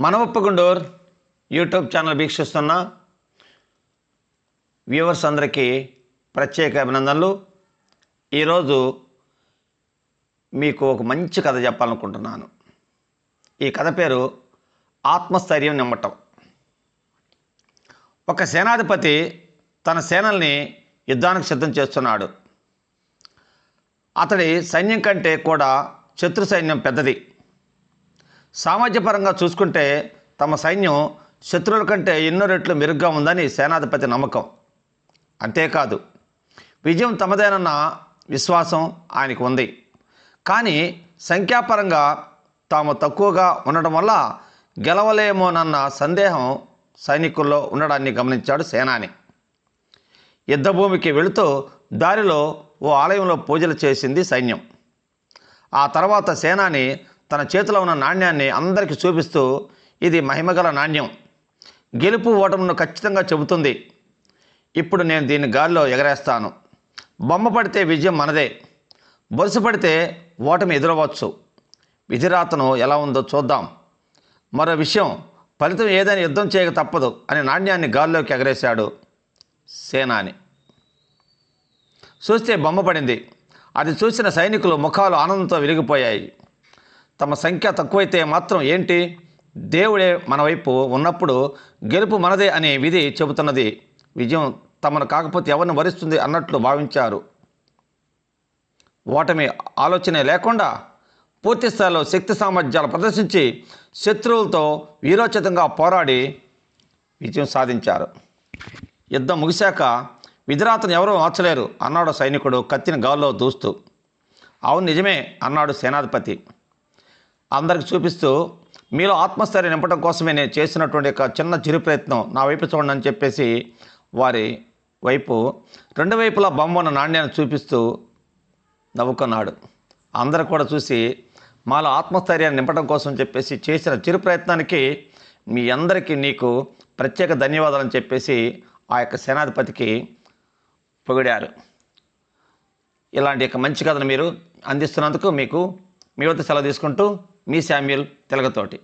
మనవప్పగుండూర్ YouTube channel వీక్షిస్తున్న viewers అందరికీ ప్రత్యేక అభినందనలు. ఈరోజు మీకు ఒక మంచి కథ చెప్పాలనుకుంటున్నాను. ఈ కథ పేరు ఆత్మస్థైర్యం నిమ్మటం ఒక సేనాధిపతి తన సేనల్ని యుద్ధానికి సిద్ధం చేస్తున్నాడు. అతడి సైన్యం కంటే కూడా శత్రు సైన్యం పెద్దది. సామాజ్యపరంగా చూసుకుంటే తమ సైన్యం శత్రువుల కంటే ఎన్నో రెట్లు మెరుగ్గా ఉందని సేనాధిపతి నమ్మకం. అంతేకాదు విజయం తమదేనన్న విశ్వాసం ఆయనకు ఉంది. కానీ సంఖ్యాపరంగా తాము తక్కువగా ఉండడం వల్ల గెలవలేమోనన్న సందేహం సైనికుల్లో ఉండడాన్ని గమనించాడు సేనాని. యుద్ధభూమికి వెళుతూ దారిలో ఓ ఆలయంలో పూజలు చేసింది సైన్యం. ఆ తర్వాత సేనాని తన చేతిలో ఉన్న నాణ్యాన్ని అందరికీ చూపిస్తూ ఇది మహిమగల నాణ్యం. గెలుపు ఓటమును ఖచ్చితంగా చెబుతుంది. ఇప్పుడు నేను దీన్ని గాల్లో ఎగరేస్తాను. బొమ్మ పడితే విజయం మనదే. బొరుసు పడితే ఓటమి ఎదురవచ్చు. విధిరాతను ఎలా ఉందో చూద్దాం. మరో విషయం ఫలితం ఏదైనా యుద్ధం చేయక తప్పదు అని నాణ్యాన్ని గాల్లోకి ఎగరేశాడు సేనాని. చూస్తే బొమ్మ పడింది. అది చూసిన సైనికులు ముఖాలు ఆనందంతో వెలిగిపోయాయి తమ సంఖ్య తక్కువైతే మాత్రం ఏంటి? దేవుడే మన వైపు ఉన్నప్పుడు గెలుపు మనదే అనే విధి చెబుతున్నది. విజయం తమను కాకపోతే ఎవరిని వరిస్తుంది అన్నట్లు భావించారు. ఓటమి ఆలోచనే లేకుండా పూర్తి స్థాయిలో శక్తి సామర్థ్యాలు ప్రదర్శించి శత్రువులతో వీరోచితంగా పోరాడి విజయం సాధించారు. యుద్ధం ముగిశాక విధిరాతను ఎవరూ మార్చలేరు అన్నాడు సైనికుడు కత్తిని గాల్లో దూస్తూ. అవును నిజమే అన్నాడు సేనాధిపతి. అందరికి చూపిస్తూ మీలో ఆత్మస్థైర్యం నింపడం కోసమే నేను చేసినటువంటి ఒక చిన్న చిరు ప్రయత్నం నా వైపు చూడండి అని చెప్పేసి వారి వైపు రెండు వైపులా బొమ్మ ఉన్న నాణ్యాన్ని చూపిస్తూ నవ్వుకున్నాడు. అందరూ కూడా చూసి మాలో ఆత్మస్థైర్యాన్ని నింపడం కోసం చెప్పేసి చేసిన చిరు ప్రయత్నానికి మీ అందరికీ నీకు ప్రత్యేక ధన్యవాదాలని చెప్పేసి ఆ యొక్క సేనాధిపతికి పొగిడారు. ఇలాంటి యొక్క మంచి కథను మీరు అందిస్తున్నందుకు మీకు మీ వద్ద సెలవు తీసుకుంటూ మీ శామ్యుల్ తెలగతోటి.